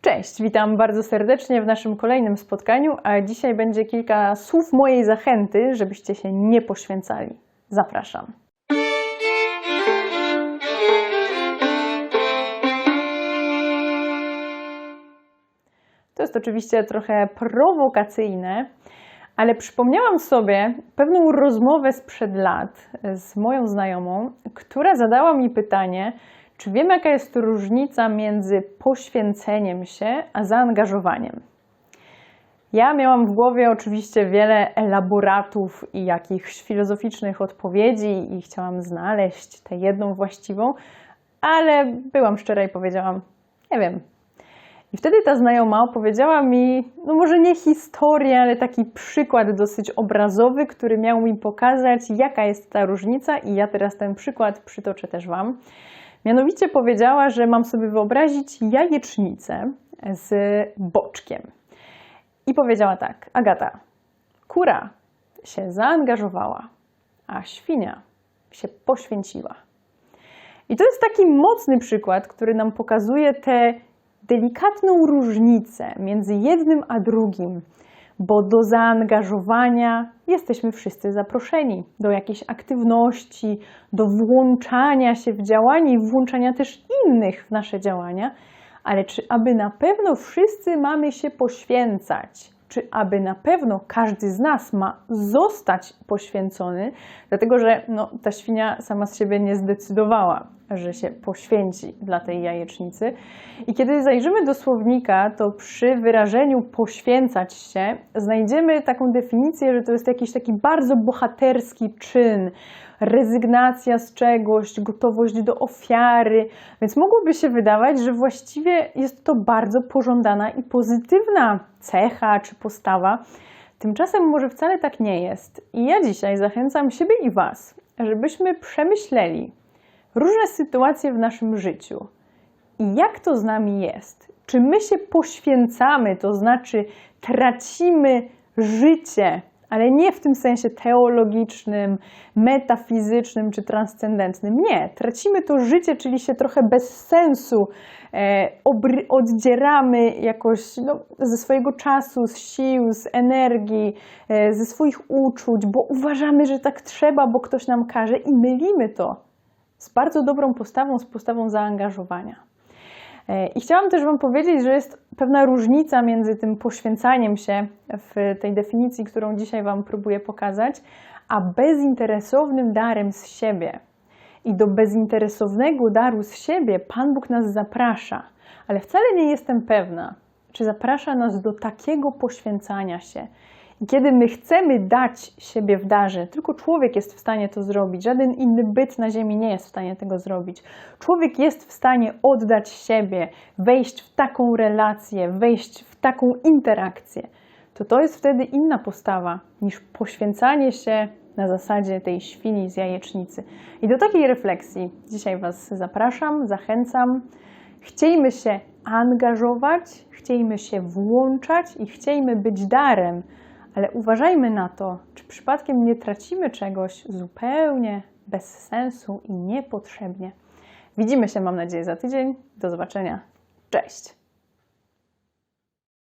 Cześć, witam bardzo serdecznie w naszym kolejnym spotkaniu, a dzisiaj będzie kilka słów mojej zachęty, żebyście się nie poświęcali. Zapraszam. To jest oczywiście trochę prowokacyjne, ale przypomniałam sobie pewną rozmowę sprzed lat z moją znajomą, która zadała mi pytanie, czy wiem, jaka jest różnica między poświęceniem się a zaangażowaniem. Ja miałam w głowie oczywiście wiele elaboratów i jakichś filozoficznych odpowiedzi i chciałam znaleźć tę jedną właściwą, ale byłam szczera i powiedziałam, nie wiem, i wtedy ta znajoma opowiedziała mi, no może nie historię, ale taki przykład dosyć obrazowy, który miał mi pokazać, jaka jest ta różnica, i ja teraz ten przykład przytoczę też Wam. Mianowicie powiedziała, że mam sobie wyobrazić jajecznicę z boczkiem. I powiedziała tak: Agata, kura się zaangażowała, a świnia się poświęciła. I to jest taki mocny przykład, który nam pokazuje tę delikatną różnicę między jednym a drugim, bo do zaangażowania jesteśmy wszyscy zaproszeni, do jakiejś aktywności, do włączania się w działanie i włączania też innych w nasze działania, ale czy aby na pewno wszyscy mamy się poświęcać? Czy aby na pewno każdy z nas ma zostać poświęcony, dlatego że no, ta świnia sama z siebie nie zdecydowała, że się poświęci dla tej jajecznicy. I kiedy zajrzymy do słownika, to przy wyrażeniu poświęcać się znajdziemy taką definicję, że to jest jakiś taki bardzo bohaterski czyn, rezygnacja z czegoś, gotowość do ofiary, więc mogłoby się wydawać, że właściwie jest to bardzo pożądana i pozytywna cecha czy postawa. Tymczasem może wcale tak nie jest. I ja dzisiaj zachęcam siebie i Was, żebyśmy przemyśleli różne sytuacje w naszym życiu i jak to z nami jest. Czy my się poświęcamy, to znaczy tracimy życie ale nie w tym sensie teologicznym, metafizycznym czy transcendentnym. Nie, tracimy to życie, czyli się trochę bez sensu e, oddzieramy jakoś no, ze swojego czasu, z sił, z energii, e, ze swoich uczuć, bo uważamy, że tak trzeba, bo ktoś nam każe i mylimy to z bardzo dobrą postawą, z postawą zaangażowania. E, I chciałam też Wam powiedzieć, że jest pewna różnica między tym poświęcaniem się w tej definicji, którą dzisiaj Wam próbuję pokazać, a bezinteresownym darem z siebie. I do bezinteresownego daru z siebie Pan Bóg nas zaprasza, ale wcale nie jestem pewna, czy zaprasza nas do takiego poświęcania się, kiedy my chcemy dać siebie w darze, tylko człowiek jest w stanie to zrobić, żaden inny byt na Ziemi nie jest w stanie tego zrobić. Człowiek jest w stanie oddać siebie, wejść w taką relację, wejść w taką interakcję. To to jest wtedy inna postawa niż poświęcanie się na zasadzie tej świni z jajecznicy. I do takiej refleksji dzisiaj Was zapraszam, zachęcam. Chciejmy się angażować, chciejmy się włączać i chciejmy być darem ale uważajmy na to, czy przypadkiem nie tracimy czegoś zupełnie bez sensu i niepotrzebnie. Widzimy się, mam nadzieję, za tydzień. Do zobaczenia. Cześć!